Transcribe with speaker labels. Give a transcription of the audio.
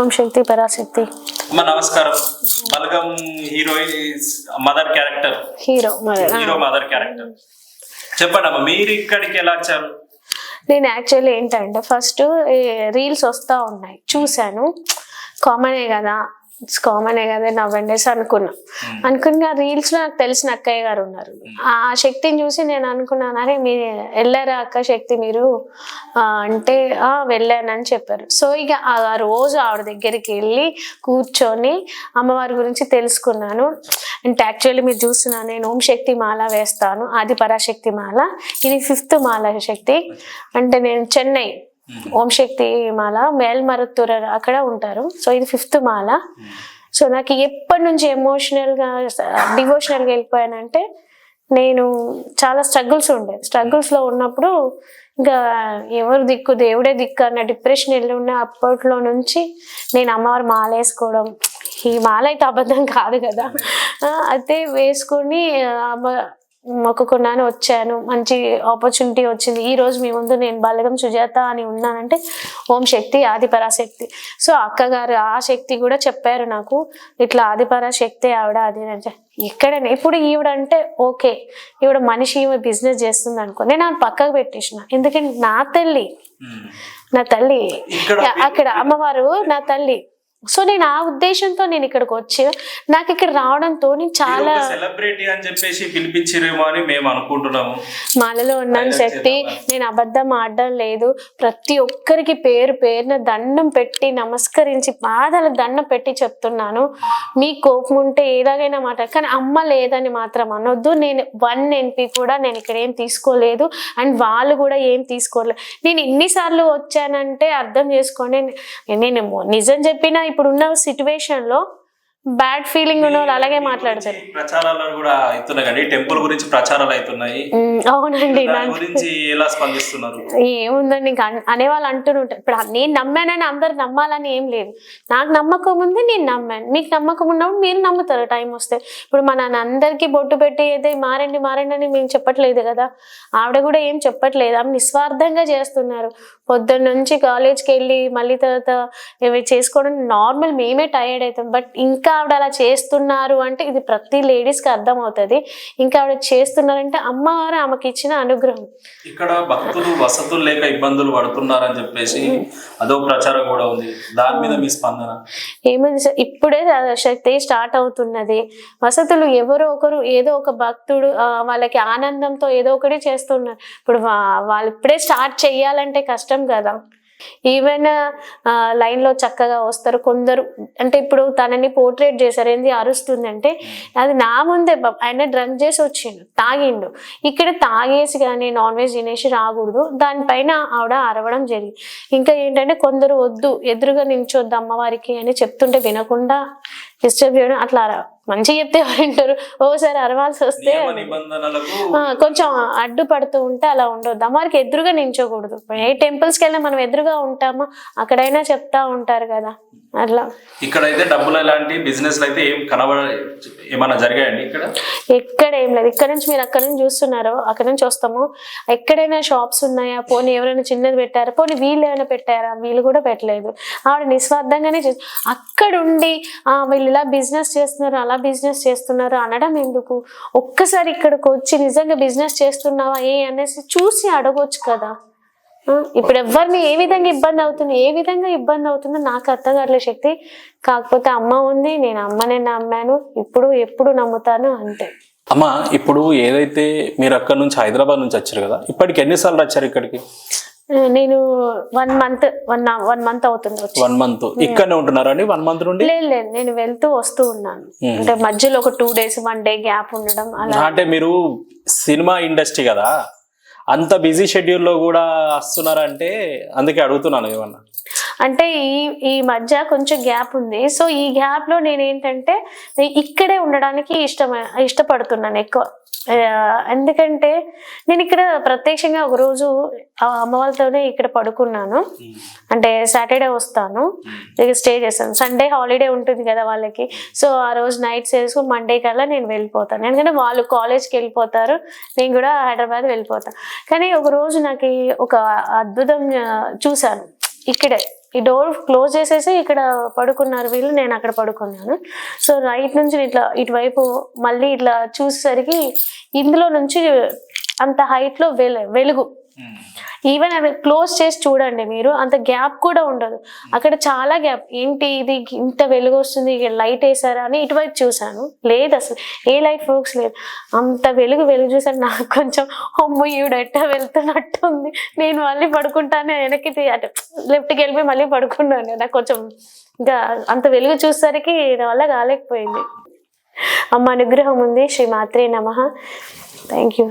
Speaker 1: ఓం శక్తి పరాశక్తి.
Speaker 2: అమ్మ నమస్కారం. Balagam heroine mother character.
Speaker 1: Hero
Speaker 2: hero mother character. చెప్పండి అమ్మ మీరు ఇక్కడికి ఎలా వచ్చారు?
Speaker 1: నేను యాక్చువల్లీ ఏంటంటే ఫస్ట్ రీల్స్ వస్తూ ఉన్నాయి. చూశాను. కామనే కదా. ఇట్స్ కామనే కదా నవ్వండేసి అనుకున్నా. అనుకుని ఆ రీల్స్లో నాకు తెలిసిన అక్కయ్య గారు ఉన్నారు. ఆ శక్తిని చూసి నేను అనుకున్నాను అరే మీరు వెళ్ళారా అక్క శక్తి మీరు? అంటే "ఆ, వెళ్ళానని చెప్పారు. సో ఇక ఆ రోజు ఆవిడ దగ్గరికి వెళ్ళి కూర్చొని అమ్మవారి గురించి తెలుసుకున్నాను. అంటే యాక్చువల్లీ మీరు చూస్తున్నా నేను ఓం శక్తి మాల వేస్తాను ఆది పరాశక్తి మాల ఇది ఫిఫ్త్ మాల శక్తి. అంటే నేను చెన్నై ఓం శక్తి మాల మేల్మరుత్తూర్ అక్కడ ఉంటారు. సో ఇది ఫిఫ్త్ మాల. సో నాకు ఎప్పటి నుంచి ఎమోషనల్గా డివోషనల్గా వెళ్ళిపోయానంటే నేను చాలా స్ట్రగుల్స్ ఉండేది స్ట్రగుల్స్లో ఉన్నప్పుడు ఇంకా ఎవరు దిక్కు దేవుడే దిక్కు అన్న డిప్రెషన్ వెళ్ళి ఉన్న అప్పట్లో నుంచి నేను అమ్మవారు మాల వేసుకోవడం. ఈ మాల అయితే అబద్ధం కాదు కదా. అయితే వేసుకొని అమ్మ మొక్కుకున్నాను వచ్చాను మంచి ఆపర్చునిటీ వచ్చింది. ఈ రోజు మీ ముందు నేను బలగం సుజాత అని ఉన్నానంటే ఓం శక్తి ఆది పరాశక్తి. సో అక్కగారు ఆ శక్తి కూడా చెప్పారు నాకు ఇట్లా ఆది పరాశక్తి ఆవిడ అది చెప్పి. ఎక్కడైనా ఇప్పుడు ఈవిడ అంటే ఓకే. ఈవిడ మనిషి ఈమె బిజినెస్ చేస్తుంది అనుకో నేను ఆమె పక్కకు పెట్టేసిన. ఎందుకంటే నా తల్లి నా తల్లి అక్కడ అమ్మవారు నా తల్లి. సో నేను ఆ ఉద్దేశంతో నేను ఇక్కడికి వచ్చి నాకు ఇక్కడ రావడంతో నేను చాలా
Speaker 2: సెలబ్రిటీ అని చెప్పేసి పిలిపించిరేమో అని మేము అనుకుంటున్నాము.
Speaker 1: మాలలో ఉన్నాను శక్తి. నేను అబద్ధం ఆడడం లేదు. ప్రతి ఒక్కరికి పేరు పేరున దండం పెట్టి నమస్కరించి పాదాల దండం పెట్టి చెప్తున్నాను. మీ కోపం ఉంటే ఏదాగైనా మాట కానీ అమ్మ లేదని మాత్రం అనొద్దు. నేను వన్ ఎన్పి కూడా నేను ఇక్కడ ఏం తీసుకోలేదు. అండ్ వాళ్ళు కూడా ఏం తీసుకోలేదు నేను ఎన్నిసార్లు వచ్చానంటే అర్థం చేసుకోండి. నేను నిజం చెప్పినా ఇప్పుడున్న సిట్యువేషన్లో బ్యాడ్ ఫీలింగ్ ఉన్న వాళ్ళు అలాగే మాట్లాడతారు.
Speaker 2: ప్రచారాలు కూడా అవుతున్నాయి టెంపుల్ గురించి ప్రచారాలు అవుతున్నాయి.
Speaker 1: అవునండి
Speaker 2: గురించి ఎలా స్పందిస్తున్నారు?
Speaker 1: ఏముందండి ఇంకా అన్- అనేవాళ్ళు అంటూనే ఉంటారు. ఇప్పుడు నేను నమ్మానని అందరు నమ్మాలని ఏం లేదు. నాకు నమ్మకం ఉంది నేను నమ్మాను. మీకు నమ్మకం ఉన్నప్పుడు మీరు నమ్ముతారు టైం వస్తే. ఇప్పుడు మన అందరికీ బొట్టు పెట్టి అయితే మారండి మారండి అని మేము చెప్పట్లేదు కదా. ఆవిడ కూడా ఏం చెప్పట్లేదు. ఆమె నిస్వార్థంగా చేస్తున్నారు. పొద్దున్న నుంచి కాలేజ్కి వెళ్ళి మళ్ళీ తర్వాత ఇవి చేసుకోవడం నార్మల్ మేమే టైర్డ్ అవుతాం. బట్ ఇంకా ఆవిడ అలా చేస్తున్నారు అంటే ఇది ప్రతి లేడీస్కి అర్థం అవుతుంది ఇంకా ఆవిడ చేస్తున్నారంటే అమ్మవారు ఆమెకి ఇచ్చిన అనుగ్రహం.
Speaker 2: ఇక్కడ భక్తులు వసతులు లేక ఇబ్బందులు పడుతున్నారని చెప్పేసి అదో ప్రచారం కూడా ఉంది. దాని మీద మీ స్పందన?
Speaker 1: ఏమైంది సార్? ఇప్పుడే శక్తి స్టార్ట్ అవుతున్నది. వసతులు ఎవరో ఒకరు ఏదో ఒక భక్తుడు వాళ్ళకి ఆనందంతో ఏదో ఒకటి చేస్తున్నారు. ఇప్పుడు వాళ్ళు ఇప్పుడే స్టార్ట్ చెయ్యాలంటే కష్టం కదా. ఈవెన్ లైన్లో చక్కగా వస్తారు. కొందరు అంటే ఇప్పుడు తనని పోర్ట్రేట్ చేశారు. ఏంది? అరుస్తుందంటే అది నా ముందే ఆయన డ్రంక్ చేసి వచ్చిండు తాగిండు. ఇక్కడ తాగేసి కానీ నాన్ వెజ్ తినేసి రాకూడదు. దానిపైన ఆవిడ అరవడం జరిగింది ఇంకా ఏంటంటే కొందరు వద్దు ఎదురుగా నిల్చొద్దు అమ్మవారికి అని చెప్తుంటే వినకుండా డిస్టర్బ్ చేయడం అట్లా మంచిగా చెప్తే వింటారు? ఓసారి అరవాల్సి వస్తే కొంచెం అడ్డుపడుతూ ఉంటే అలా ఉండొద్దు. అమ్మవారికి ఎదురుగా నించోకూడదు. ఏ టెంపుల్స్కి వెళ్ళినా మనం ఎదురుగా ఉంటామా? అక్కడైనా చెప్తా ఉంటారు కదా. అట్లా.
Speaker 2: ఇక్కడైతే డబ్బులు ఎలాంటి బిజినెస్ అయితే ఏం కనబడ ఏమైనా జరిగాయండి ఇక్కడ?
Speaker 1: ఎక్కడ ఏం లేదు. ఇక్కడ నుంచి మీరు అక్కడ నుంచి చూస్తున్నారో. అక్కడ నుంచి వస్తాము. ఎక్కడైనా షాప్స్ ఉన్నాయా? పోనీ ఎవరైనా చిన్నది పెట్టారా? పోనీ వీళ్ళు ఏమైనా పెట్టారా? వీళ్ళు కూడా పెట్టలేదు. ఆవిడ నిస్వార్థంగానే చేసి అక్కడుండి "ఆ, వీళ్ళు ఇలా బిజినెస్ చేస్తున్నారు అలా బిజినెస్ చేస్తున్నారు అనడం ఎందుకు? ఒక్కసారి ఇక్కడికి వచ్చి నిజంగా బిజినెస్ చేస్తున్నావా? ఏ అనేసి చూసి అడగొచ్చు కదా. ఇప్పుడు ఎవరిని ఏ విధంగా ఇబ్బంది అవుతుంది ఏ విధంగా ఇబ్బంది అవుతుందో నాకు అర్థం కావట్లేదు శక్తి. కాకపోతే అమ్మ ఉంది నేను అమ్మనే నమ్మాను ఇప్పుడు ఎప్పుడు నమ్ముతాను అంతే.
Speaker 3: అమ్మ ఇప్పుడు ఏదైతే మీరు అక్కడ నుంచి హైదరాబాద్ నుంచి వచ్చారు కదా ఇప్పటికి ఎన్నిసార్లు వచ్చారు ఇక్కడికి?
Speaker 1: నేను one month one one month అవుతుంది
Speaker 3: వన్ మంత్ ఇక్కడనే ఉంటున్నారా అండి? వన్ మంత్ నుండి?
Speaker 1: లేదు లేదు నేను వెళ్తూ వస్తూ ఉన్నాను. అంటే మధ్యలో ఒక two days one day gap ఉండడం అలా.
Speaker 3: అంటే మీరు సినిమా ఇండస్ట్రీ కదా? అంత బిజీ షెడ్యూల్లో కూడా వస్తున్నారంటే అందుకే అడుగుతున్నాను ఏమన్నా.
Speaker 1: అంటే ఈ ఈ మధ్య కొంచెం గ్యాప్ ఉంది. సో ఈ గ్యాప్లో నేను ఏంటంటే ఇక్కడే ఉండడానికి ఇష్టం ఇష్టపడుతున్నాను ఎక్కువ. ఎందుకంటే నేను ఇక్కడ ప్రత్యక్షంగా ఒక రోజు ఆ అమ్మ వాళ్ళతోనే ఇక్కడ పడుకున్నాను. అంటే సాటర్డే వస్తాను. స్టే చేస్తాను. సండే హాలిడే ఉంటుంది కదా వాళ్ళకి. సో ఆ రోజు నైట్స్ వేసుకుని మండే కల్లా నేను వెళ్ళిపోతాను. ఎందుకంటే వాళ్ళు కాలేజ్కి వెళ్ళిపోతారు. నేను కూడా హైదరాబాద్ వెళ్ళిపోతాను. కానీ ఒక రోజు నాకు ఒక అద్భుతం చూశాను. ఇక్కడే. ఈ డోర్ క్లోజ్ చేసేసి ఇక్కడ పడుకున్నారు వీళ్ళు నేను అక్కడ పడుకున్నాను. సో రైట్ నుంచి ఇట్లా ఇటువైపు మళ్ళీ ఇట్లా చూసేసరికి ఇందులో నుంచి అంత హైట్లో వెలు వెలుగు. ఈవెన్ అది క్లోజ్ చేసి చూడండి మీరు అంత గ్యాప్ కూడా ఉండదు. అక్కడ చాలా గ్యాప్ ఏంటి ఇది? ఇంత వెలుగు వస్తుంది లైట్ వేసారా అని ఇటువైపు చూసాను లేదు అసలు ఏ లైట్ ఫోక్స్ లేదు. అంత వెలుగు వెలుగు చూసాను నాకు కొంచెం అమ్మ ఈవిడ ఎట్ట వెళ్తున్నట్టు ఉంది నేను మళ్ళీ పడుకుంటానే వెనక్కి అటు లెఫ్ట్కి వెళ్ళిపోయి మళ్ళీ పడుకున్నాను నాకు కొంచెం ఇంకా అంత వెలుగు చూసేసరికి నా వల్ల కాలేకపోయింది. అమ్మ అనుగ్రహం ఉంది. శ్రీ మాత్రే నమ. Thank you